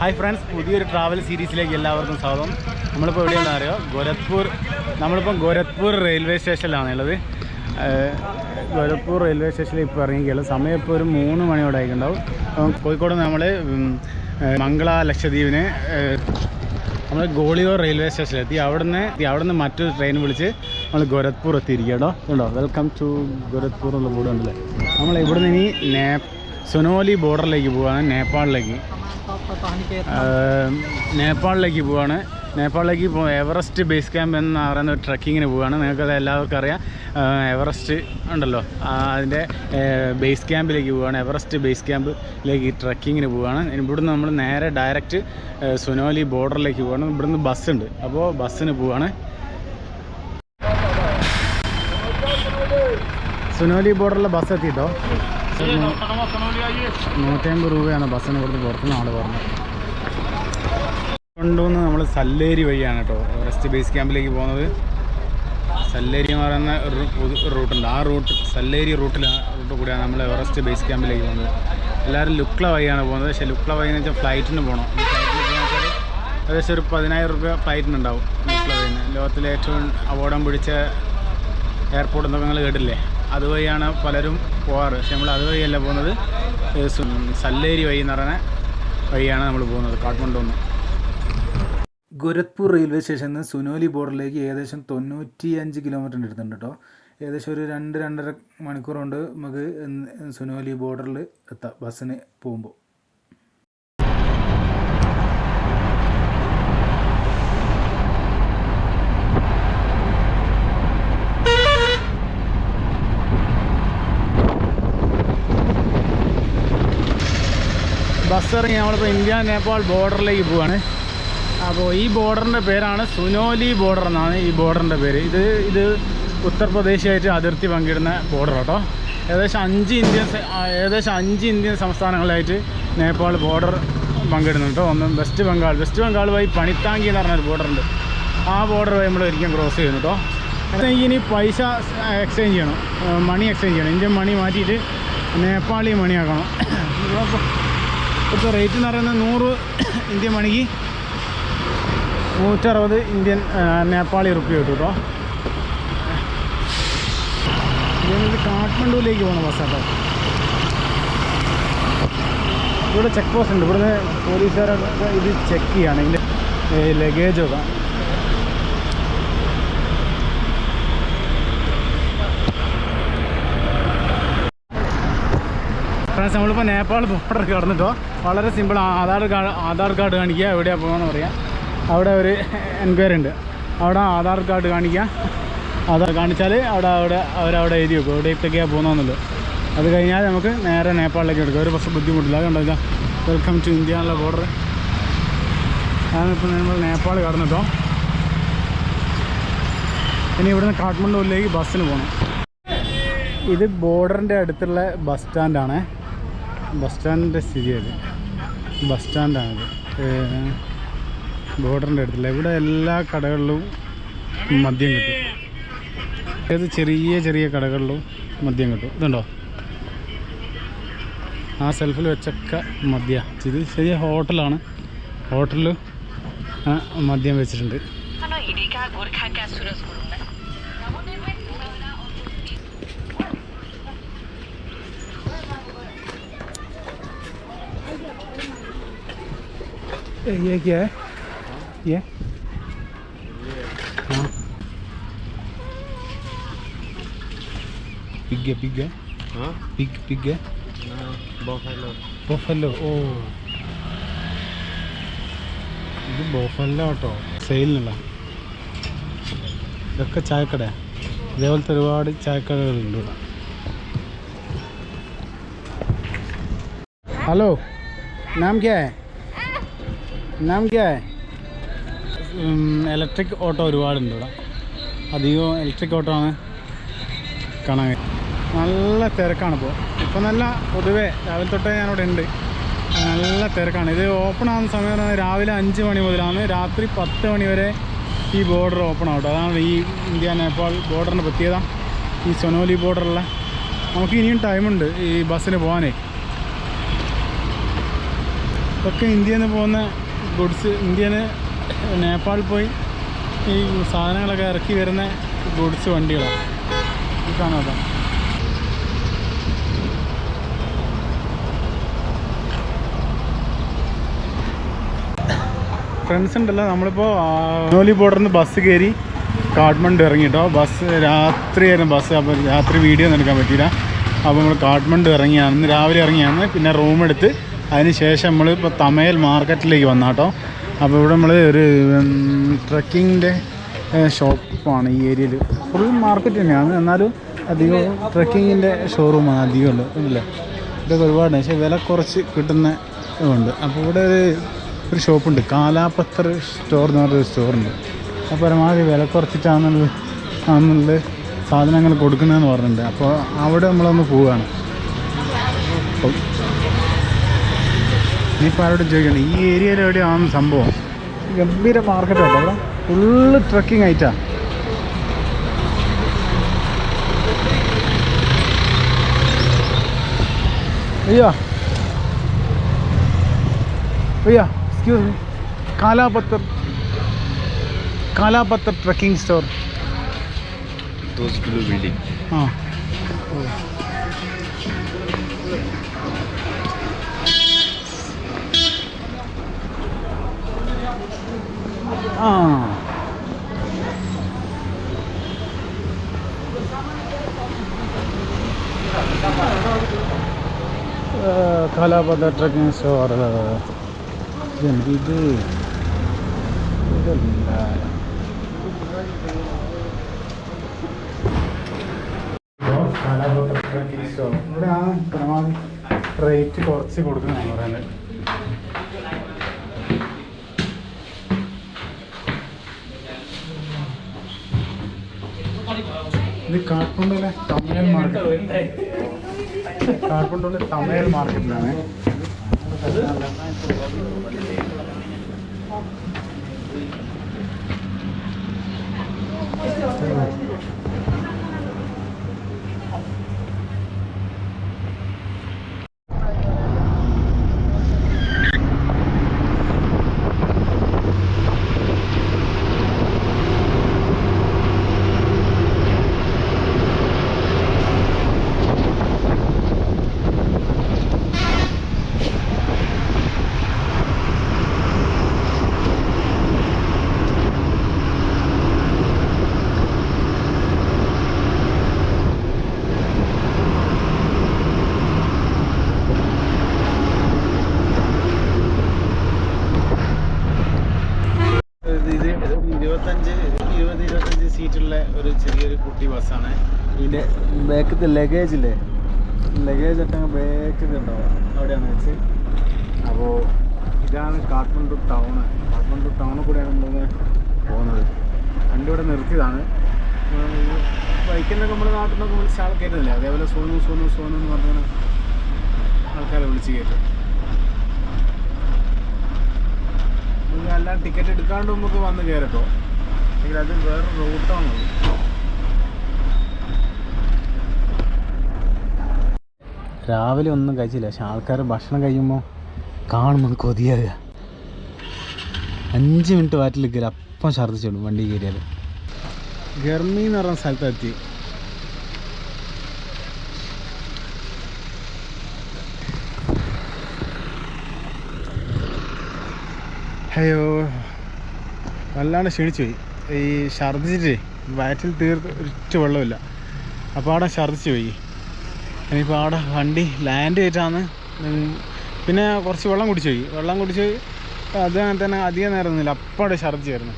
Hi friends പുതിയൊരു travel സീരീസിലേക്ക് എല്ലാവർക്കും സ്വാഗതം. നമ്മളിപ്പോൾ എവിടെയാണെന്ന് അറിയോ? ഗോരഖ്പൂർ നമ്മളിപ്പം ഗോരഖ്പൂർ റെയിൽവേ സ്റ്റേഷനിലാണ് ഉള്ളത്. ഏഹ് ഗോരഖ്പൂർ റെയിൽവേ സ്റ്റേഷനിൽ ഇപ്പോൾ ഇറങ്ങിക്കുകയുള്ളൂ സമയം ഇപ്പോൾ ഒരു മൂന്ന് മണിയോടെ ആയിട്ടുണ്ടാവും അപ്പം കോഴിക്കോട് നമ്മൾ മംഗള ലക്ഷദ്വീപിന് നമ്മൾ ഗോളിയോ റെയിൽവേ സ്റ്റേഷനിലെത്തി അവിടുന്ന് അവിടുന്ന് മറ്റൊരു ട്രെയിൻ വിളിച്ച് നമ്മൾ ഗോരഖ്പൂർ എത്തിയിരിക്കുക കേട്ടോ. കേട്ടോ വെൽക്കം ടു ഗോരഖ്പൂർ എന്നുള്ള കൂടെ ഉണ്ടല്ലേ നമ്മൾ ഇവിടുന്ന് ഇനി നേ സുനോലി ബോർഡറിലേക്ക് പോവാണ് നേപ്പാളിലേക്ക്. നേപ്പാളിലേക്ക് പോവാണ്. നേപ്പാളിലേക്ക് ഇപ്പോൾ എവറസ്റ്റ് ബേസ് ക്യാമ്പ് എന്ന് പറയുന്ന ഒരു ട്രക്കിങ്ങിന് പോവുകയാണ് നിങ്ങൾക്കത് എല്ലാവർക്കും അറിയാം. എവറസ്റ്റ് ഉണ്ടല്ലോ. അതിന്റെ ബേസ് ക്യാമ്പിലേക്ക് പോവുകയാണ് എവറസ്റ്റ് ബേസ് ക്യാമ്പിലേക്ക് ട്രക്കിങ്ങിന് പോവുകയാണ് ഇവിടുന്ന് നമ്മൾ നേരെ ഡയറക്റ്റ് സുനോലി ബോർഡറിലേക്ക് പോവുകയാണ് ഇവിടുന്ന് ബസ്സുണ്ട്. അപ്പോൾ ബസ്സിന് പോവുകയാണ് സുനോലി ബോർഡറിലെ ബസ് എത്തിയിട്ടോ? നൂറ്റമ്പത് രൂപയാണ് ബസ്സിന് കൊടുത്ത് പുറത്തുനിന്ന് ആൾ പറഞ്ഞത് കൊണ്ടുവന്ന് നമ്മൾ സല്ലേരി വഴിയാണ് കേട്ടോ. എവറസ്റ്റ് ബേസ് ക്യാമ്പിലേക്ക് പോകുന്നത്. സല്ലേരി എന്ന് പറയുന്ന റൂട്ടുണ്ട്. ആ റൂട്ട് സല്ലേരി റൂട്ടിൽ റൂട്ട് കൂടിയാണ് നമ്മൾ എവറസ്റ്റ് ബേസ് ക്യാമ്പിലേക്ക് പോകുന്നത്. എല്ലാവരും ലുക്ല വഴിയാണ് പോകുന്നത്. പക്ഷേ ലുക്ല വഴി എന്ന് വെച്ചാൽ ഫ്ലൈറ്റിന് പോകണം ഏകദേശം ഒരു പതിനായിരം രൂപ ഫ്ലൈറ്റിനുണ്ടാവും ലുക്ല വഴിന് ലോകത്തിലെ ഏറ്റവും പിടിച്ച എയർപോർട്ട് എന്നൊക്കെ നിങ്ങൾ കേട്ടില്ലേ? അതുവഴിയാണ് പലരും പോകാറ്. പക്ഷെ നമ്മൾ അതുവഴിയല്ല പോകുന്നത്. സല്ലേരി വഴി എന്ന് പറയുന്ന വഴിയാണ് നമ്മൾ പോകുന്നത് കാഠ്മണ്ഡു ഒന്ന് ഗോരഖ്പൂർ റെയിൽവേ സ്റ്റേഷനിൽ നിന്ന് സുനോലി ബോർഡറിലേക്ക് ഏകദേശം തൊണ്ണൂറ്റി അഞ്ച് കിലോമീറ്ററിന്റെ അടുത്തുണ്ട് കേട്ടോ. ഏകദേശം ഒരു രണ്ട് രണ്ടര മണിക്കൂർ കൊണ്ട് നമുക്ക് സുനോലി ബോർഡറിൽ എത്താം ബസ്സിന് പോകുമ്പോൾ. ബസ് ഇറങ്ങി നമ്മളിപ്പോൾ ഇന്ത്യ നേപ്പാൾ ബോർഡറിലേക്ക് പോവാണ്. അപ്പോൾ ഈ ബോർഡറിന്റെ പേരാണ് സുനോലി ബോർഡർ എന്നാണ് ഈ ബോർഡറിന്റെ പേര്. ഇത് ഇത് ഉത്തർപ്രദേശായിട്ട് അതിർത്തി പങ്കിടുന്ന ബോർഡർ കേട്ടോ ഏകദേശം അഞ്ച് ഇന്ത്യൻ ഏകദേശം അഞ്ച് ഇന്ത്യൻ സംസ്ഥാനങ്ങളായിട്ട് നേപ്പാൾ ബോർഡർ പങ്കിടുന്നുണ്ട് ഒന്ന് വെസ്റ്റ് ബംഗാൾ. വെസ്റ്റ് ബംഗാൾ വഴി പണിത്താങ്കി എന്ന് പറഞ്ഞൊരു ബോർഡറുണ്ട്. ആ ബോർഡർ വഴി നമ്മൾ ഒരിക്കലും ക്രോസ് ചെയ്യുന്നു കേട്ടോ ഇനി പൈസ എക്സ്ചേഞ്ച് ചെയ്യണം. മണി എക്സ്ചേഞ്ച് ചെയ്യണം. ഇന്ത്യൻ മണി മാറ്റിയിട്ട് നേപ്പാളി മണിയാക്കണം. ഇപ്പോൾ റേറ്റ് എന്ന് പറയുന്നത് നൂറ് ഇന്ത്യൻ മണിക്ക് നൂറ്ററുപത് ഇന്ത്യൻ നേപ്പാളി റുപ്യ കിട്ടും കേട്ടോ. ഇത് കാഠ്മണ്ഡുവിലേക്ക് പോകുന്ന ബസ്സാട്ടോ ഇവിടെ ചെക്ക് പോസ്റ്റ് ഉണ്ട്. ഇവിടുന്ന് പോലീസുകാരൊക്കെ ഇത് ചെക്ക് ചെയ്യാണ്. ഇതിന്റെ ലഗേജൊക്കെ ഫ്രണ്ട്സ് നമ്മളിപ്പോൾ നേപ്പാൾ ബോർഡർ കടന്നിട്ടോ. വളരെ simple Aadhaar card Aadhaar card കാണിക്കുക എവിടെയാണ് പോകണമെന്ന് പറയാം. അവിടെ ഒരു എൻക്വയറി ഉണ്ട് അവിടെ ആധാർ കാർഡ് കാണിക്കുക. ആധാർ കാണിച്ചാൽ അവിടെ അവിടെ അവരവിടെ എഴുതി വെക്കും. എവിടേക്കൊക്കെയാണ് പോകുന്നതെന്നുള്ളത്. അത് കഴിഞ്ഞാൽ നമുക്ക് നേരെ നേപ്പാളിലേക്ക് എടുക്കാം. ഒരു പക്ഷേ ബുദ്ധിമുട്ടില്ല. കണ്ടില്ല വെൽക്കം ടു ഇന്ത്യ എന്നുള്ള ബോർഡർ അതിപ്പോൾ നമ്മൾ നേപ്പാൾ കടന്നിട്ടോ. ഇനി ഇവിടുന്ന് കാഠ്മണ്ഡുവിലേക്ക് ബസ്സിന് പോകണം ഇത് ബോർഡറിന്റെ അടുത്തുള്ള ബസ് സ്റ്റാൻഡാണ് ബസ് സ്റ്റാൻഡിന്റെ സ്ഥിതിയത് ബസ് സ്റ്റാൻഡാണിത്. ബോർഡറിന്റെ അടുത്തില്ല ഇവിടെ എല്ലാ കടകളിലും മദ്യം കിട്ടും. ഏത് ചെറിയ ചെറിയ കടകളിലും മദ്യം കിട്ടും. ഇതുണ്ടോ? ആ സെൽഫിൽ വെച്ചൊക്കെ മദ്യ. ഇത് ചെറിയ ഹോട്ടലാണ്. ഹോട്ടലിൽ മദ്യം വെച്ചിട്ടുണ്ട്. ये क्या है ये हाँ पिग है पिग है हाँ पिग पिग है बफेलो ബൊഫല്ലോ ഓ ഇത് ബൊഫല്ലോ കേട്ടോ സെയിലിനുള്ള ഇതൊക്കെ ചായക്കട ഇതേപോലത്തെ ഒരുപാട് ചായക്കടകളുണ്ട് ഇവിടെ ഹലോ നാം ക്യാ നാം ക്യാ ഇലക്ട്രിക് ഓട്ടോ ഒരുപാടുണ്ട് ഇവിടെ. അധികവും ഇലക്ട്രിക് ഓട്ടോ ആണ് കാണാൻ. നല്ല തിരക്കാണ് ഇപ്പോൾ ഇപ്പം നല്ല പൊതുവേ രാവിലെ തൊട്ടേ ഞാനിവിടെ ഉണ്ട്. നല്ല തിരക്കാണ്. ഇത് ഓപ്പൺ ആകുന്ന സമയം പറഞ്ഞാൽ രാവിലെ അഞ്ച് മണി മുതലാണ്. രാത്രി പത്ത് മണി വരെ ഈ ബോർഡർ ഓപ്പൺ ആവട്ടെ അതാണ് ഈ ഇന്ത്യ നേപ്പാൾ ബോർഡറിന്റെ പ്രത്യേകത. ഈ സൊനോലി ബോർഡറുള്ള നമുക്ക് ഇനിയും ടൈമുണ്ട് ഈ ബസ്സിന് പോകാനേ ഇതൊക്കെ ഇന്ത്യയിൽ നിന്ന് പോകുന്ന ഗുഡ്സ് ഇന്ത്യയിൽ നേപ്പാളിൽ പോയി ഈ സാധനങ്ങളൊക്കെ ഇറക്കി വരുന്ന ഗുഡ്സ് വണ്ടികളാണ്. ഈ കാണാതെ ഫ്രണ്ട്സ് ഉണ്ടല്ലോ നമ്മളിപ്പോൾ നോലി ബോർഡറിൽ നിന്ന് ബസ് കയറി കാഠ്മണ്ഡു ഇറങ്ങി കേട്ടോ ബസ് രാത്രിയായിരുന്നു ബസ് അപ്പോൾ രാത്രി വീഡിയോ ഒന്നും എടുക്കാൻ പറ്റിയില്ല. അപ്പോൾ നമ്മൾ കാഠ്മണ്ഡു ഇറങ്ങിയാണ് രാവിലെ ഇറങ്ങിയാണ് പിന്നെ റൂം എടുത്ത് അതിന് ശേഷം നമ്മൾ ഇപ്പോൾ തമയൽ മാർക്കറ്റിലേക്ക് വന്ന കേട്ടോ അപ്പോൾ ഇവിടെ നമ്മൾ ഒരു ട്രക്കിങ്ങിന്റെ ഷോപ്പാണ് ഈ ഏരിയയിൽ ഫുൾ മാർക്കറ്റ് തന്നെയാണ്. എന്നാലും അധികം ട്രക്കിങ്ങിന്റെ ഷോറൂമാണ് അധികമുള്ളത് ഇല്ല ഇതൊക്കെ ഒരുപാട് പക്ഷേ വില കുറച്ച് കിട്ടുന്ന ഉണ്ട് അപ്പോൾ ഇവിടെ ഒരു ഒരു ഷോപ്പുണ്ട്. കാലാപത്ര സ്റ്റോർ എന്ന് പറഞ്ഞൊരു സ്റ്റോറുണ്ട്. അപ്പോൾ പരമാവധി വില കുറച്ചിട്ടാണെന്നുള്ളത് ആണെന്നുള്ളത് സാധനങ്ങൾ കൊടുക്കുന്നതെന്ന് പറഞ്ഞിട്ടുണ്ട്. അപ്പോൾ അവിടെ നമ്മളൊന്ന് പോവുകയാണ്. അപ്പം ഇനിയിപ്പോൾ ആരോടും ചോദിക്കണം ഈ ഏരിയയിൽ എവിടെയാണ് സംഭവം? ഗംഭീര മാർക്കറ്റ് മാർക്കറ്റാണ് അവിടെ? ഫുള്ള് ട്രക്കിംഗ് ആയിട്ടാ അയ്യോ. അയ്യോ excuse me Kalapatthar. Kalapatthar trekking store ആ. ആ. കലാപഥ ട്രക്കിംഗ് സ്റ്റോർ ഇവിടെ ആ പരമാവധി റേറ്റ് കുറച്ച് കൊടുക്കുന്നതാണ് പറയുന്നത്. ഇത് കാർപ്പുണ്ടിലെ തമിഴ് മാർക്കറ്റ്. കാർപ്പുണ്ടിലെ തമിഴ് മാർക്കറ്റിലാണ് ഇത് ഇരുപത്തഞ്ച് ഇരുപത് ഇരുപത്തഞ്ച് സീറ്റുള്ള ഒരു ചെറിയൊരു കുട്ടി ബസ്സാണ്. ഇതിന്റെ ബാക്കത്തെ ലഗേജ് ഇല്ലേ? ലഗേജ് ഒക്കെ ബാക്കിൽ ഉണ്ടാവും അവിടെയാണ് വെച്ച്? അപ്പോൾ ഇതാണ് കാഠ്മണ്ഡു ടൗണ് കാഠ്മണ്ഡു ടൗണിൽ കൂടെയാണ് നമ്മൾ പോകുന്നത്. വണ്ടി ഇവിടെ നിർത്തിയതാണ്. ബൈക്കിനൊക്കെ നമ്മുടെ നാട്ടിൽ നിന്നൊക്കെ വിളിച്ച ആൾ കയറ്റുന്നില്ലേ അതേപോലെ സോനു സോനു സോനു എന്ന് പറഞ്ഞാൽ ആൾക്കാരെ വിളിച്ച് കയറ്റും നമുക്ക് ടിക്കറ്റ് എടുക്കാണ്ട് നമുക്ക് വന്ന് കയറട്ടോ അല്ലെങ്കിൽ വേറെ റൂട്ടാണ്. രാവിലെ ഒന്നും കഴിച്ചില്ല. പക്ഷെ ആൾക്കാർ ഭക്ഷണം കഴിയുമ്പോൾ കാണുമ്പോൾ കൊതിയാകുക അഞ്ച് മിനിറ്റ് വാറ്റിൽ കയറി അപ്പം ഛർദ്ദിച്ചിടും വണ്ടി കയറിയാൽ ഗർമി എന്ന് പറഞ്ഞ സ്ഥലത്തെത്തി. അയ്യോ വല്ലാണ്ട് ക്ഷീണിച്ചു പോയി. ഈ ഛർദ്ദിച്ചിട്ടേ വയറ്റിൽ തീർത്ത് ഒരിറ്റ വെള്ളമില്ല. അപ്പോൾ അവിടെ ഛർദിച്ച് പോയി. ഇനിയിപ്പോൾ അവിടെ വണ്ടി ലാൻഡ് ചെയ്തിട്ടാണ് പിന്നെ കുറച്ച് വെള്ളം കുടിച്ചു പോയി. വെള്ളം കുടിച്ച് അത് തന്നെ അധികം നേരം ഒന്നുമില്ല അപ്പോൾ അവിടെ ഛർദ്ദിച്ചായിരുന്നു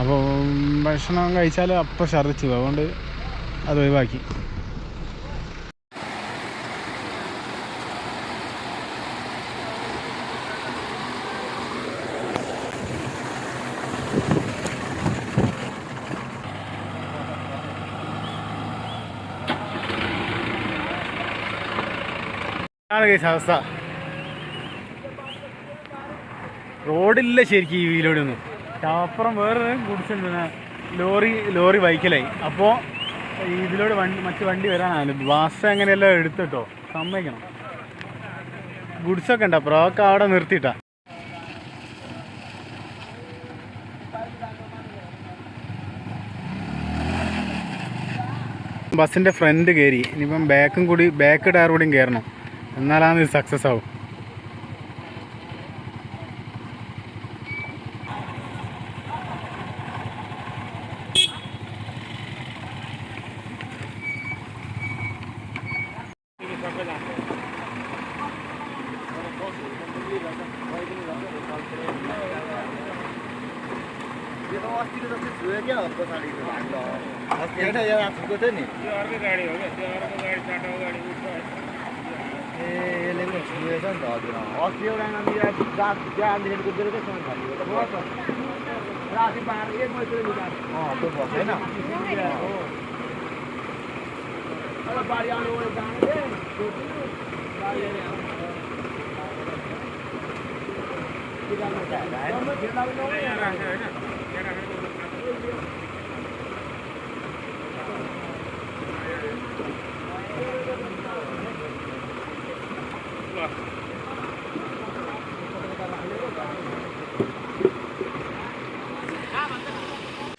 അപ്പോൾ ഭക്ഷണം കഴിച്ചാൽ അപ്പോൾ ഛർദ്ദിച്ചു അതുകൊണ്ട് അത് ഒഴിവാക്കി. ആണ് കേസ് അവസ്ഥ റോഡില്ല ശരിക്കും ഈ വീലോടെ ഒന്നും അപ്പുറം വേറെ ഗുഡ്സ് ലോറി ലോറി ബൈക്കിലായി. അപ്പോൾ ഇതിലൂടെ വണ്ടി മറ്റു വണ്ടി വരാനാണ്. വാസ അങ്ങനെയെല്ലാം എടുത്തിട്ടോ? സമ്മതിക്കണം. ഗുഡ്സൊക്കെ ഉണ്ട് അപ്പുറം അതൊക്കെ അവിടെ നിർത്തിയിട്ടാ. ബസ്സിന്റെ ഫ്രണ്ട് കയറി ഇനിയിപ്പം ബാക്കും കൂടി ബാക്ക് ടയർ കൂടിയും കയറണം എന്നാലാണ് ഇത് സക്സസ് ആവും Kalau bari anu ora jane, kok. Bari ya. Kita mau jalan. Kita mau jalan.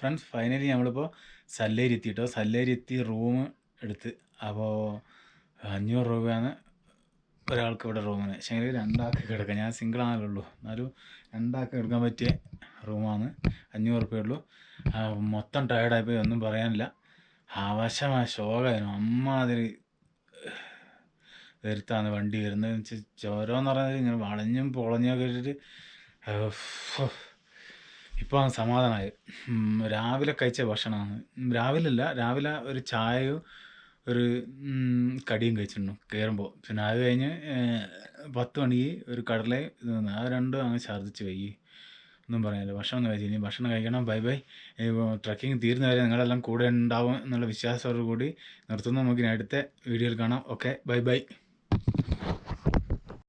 Friends finally നമ്മളിപ്പോൾ സല്ലേരി എത്തി കേട്ടോ സല്ലേരി എത്തി റൂം എടുത്ത്. അപ്പോൾ അഞ്ഞൂറ് രൂപയാണ് ഒരാൾക്ക് ഇവിടെ റൂമിന് പക്ഷേ രണ്ടാൾക്ക് കിടക്കാം. ഞാൻ സിംഗിൾ ആണല്ലോ ഉള്ളൂ. എന്നാലും രണ്ടാൾക്ക് എടുക്കാൻ പറ്റിയ റൂമാണ് അഞ്ഞൂറ് റുപ്യേ ഉള്ളൂ. മൊത്തം ടയർഡായിപ്പോയി ഒന്നും പറയാനില്ല. ആവശ്യമായ ശോകമായിരുന്നു അമ്മാതിരി വരുത്താണ് വണ്ടി വരുന്നത് ചോരോന്ന് പറഞ്ഞാൽ ഇങ്ങനെ വളഞ്ഞും പൊളഞ്ഞൊക്കെ ഇട്ടിട്ട് ഇപ്പോൾ സമാധാനമായി രാവിലെ കഴിച്ച ഭക്ഷണമാണ്. രാവിലെ അല്ല രാവിലെ ഒരു ചായയും ഒരു കടിയും കഴിച്ചിട്ടുണ്ടു കയറുമ്പോൾ പിന്നെ അത് കഴിഞ്ഞ് പത്ത് മണിക്ക് ഒരു കടലയും ഇത് ആ രണ്ടും അങ്ങ് ഛർദ്ദിച്ച് കഴിയും ഒന്നും പറയാനില്ല. ഭക്ഷണം കഴിച്ചു ഇനി ഭക്ഷണം കഴിക്കണം ബൈ ബൈ. ട്രക്കിംഗ് തീരുന്നവരെ നിങ്ങളെല്ലാം കൂടെ ഉണ്ടാവും എന്നുള്ള വിശ്വാസത്തോടു കൂടി നിർത്തുന്നു. നമുക്ക് അടുത്ത വീഡിയോയിൽ കാണാം. Okay bye bye.